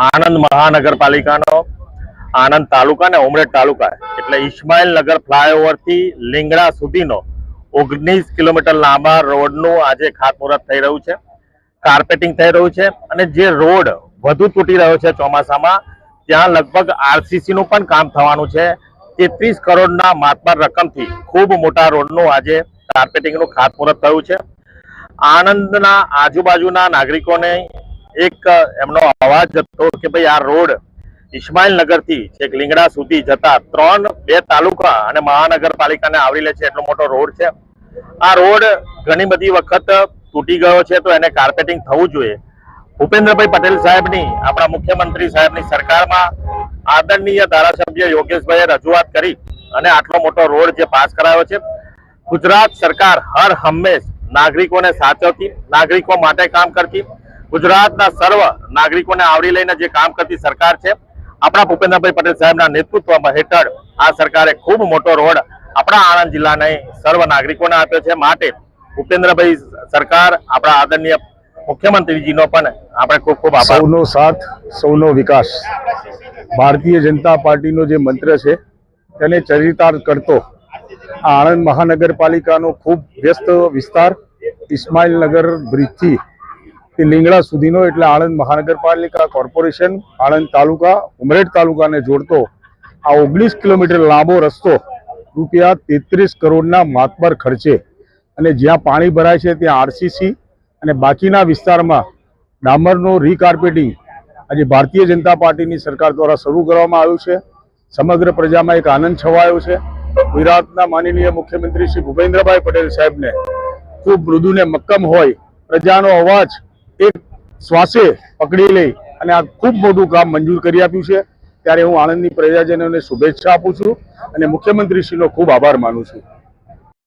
આણંદ મહાનગરપાલિકાનો, આણંદ તાલુકા ને ઉમરેઠ તાલુકા. એટલે ઇસ્માઇલ નગર ફ્લાયઓવરથી લીંગડા સુધીનો ઓગણીસ કિલોમીટર લાંબા રોડનું આજે ખાતમુહૂર્ત થઈ રહ્યું છે. કાર્પેટિંગ થઈ રહ્યું છે અને જે રોડ વધુ તૂટી રહ્યો છે ચોમાસામાં, ત્યાં લગભગ આરસીસી નું પણ કામ થવાનું છે. તેત્રીસ કરોડના માતબાર રકમથી ખૂબ મોટા રોડનું આજે કાર્પેટિંગનું ખાતમુહૂર્ત થયું છે. આણંદના આજુબાજુના નાગરિકોને એક એમનો અવાજ હતો કે ભાઈ આ રોડ ઇસ્માઇલ નગરથી છેક લીંગડા સુધી જતા ત્રણ, બે તાલુકા અને મહાનગરપાલિકાને આવરી લે છે. એટલો મોટો રોડ છે. આ રોડ ઘણી બધી વખત તૂટી ગયો છે તો એને કાર્પેટિંગ થવું જોઈએ. ભૂપેન્દ્રભાઈ પટેલ સાહેબની, આપણા મુખ્યમંત્રી સાહેબની સરકારમાં આદરણીય ધારાસભ્ય યોગેશભાઈએ રજૂઆત કરી અને આટલો મોટો રોડ જે પાસ કરાયો છે. ગુજરાત સરકાર હર હંમેશ નાગરિકોને સાચવતી, નાગરિકો માટે કામ કરતી ગુજરાતના સર્વ નાગરિકોને આવરી લઈને જે કામ કરતી સરકાર છે, આપણા ભૂપેન્દ્રભાઈ પટેલ સાહેબના નેતૃત્વમાં હેઠળ આ સરકારે ખૂબ મોટો રોડ આપણા આણંદ જિલ્લાને સર્વ નાગરિકોને આપ્યો છે. માટે ભૂપેન્દ્રભાઈ સરકાર, આપણા આદરણીય મુખ્યમંત્રીજીનો પણ આપણે ખૂબ ખૂબ સૌનો સાથ, સૌનો વિકાસ. ભારતીય જનતા પાર્ટીનો જે મંત્ર છે, તેને ચરિતાર્થ કરતો આણંદ મહાનગરપાલિકાનો ખૂબ વ્યસ્ત વિસ્તાર, ઇસ્માઇલનગર બ્રિજથી તે લીંગડા સુધીનો એટલે આણંદ મહાનગરપાલિકા કોર્પોરેશન, આણંદ તાલુકા, ઉમરેઠ તાલુકાને જોડતો આ ઓગણીસ કિલોમીટર લાંબો રસ્તો રૂપિયા તેત્રીસ કરોડના માતબર ખર્ચે. અને જ્યાં પાણી ભરાય છે ત્યાં આરસીસી અને બાકીના વિસ્તારમાં ડામરનો રીકાર્પેટિંગ આજે ભારતીય જનતા પાર્ટીની સરકાર દ્વારા શરૂ કરવામાં આવ્યું છે. સમગ્ર પ્રજામાં એક આનંદ છવાયો છે. ગુજરાતના માનનીય મુખ્યમંત્રી શ્રી ભૂપેન્દ્રભાઈ પટેલ સાહેબને ખૂબ મૃદુને મક્કમ હોય પ્રજાનો અવાજ એક શ્વાસે પકડી લઈ અને આ ખૂબ મોટું કામ મંજૂર કરી આપ્યું છે. ત્યારે હું આણંદની પ્રજાજનોને શુભેચ્છા આપું છું અને મુખ્યમંત્રીશ્રીનો ખૂબ આભાર માનું છું.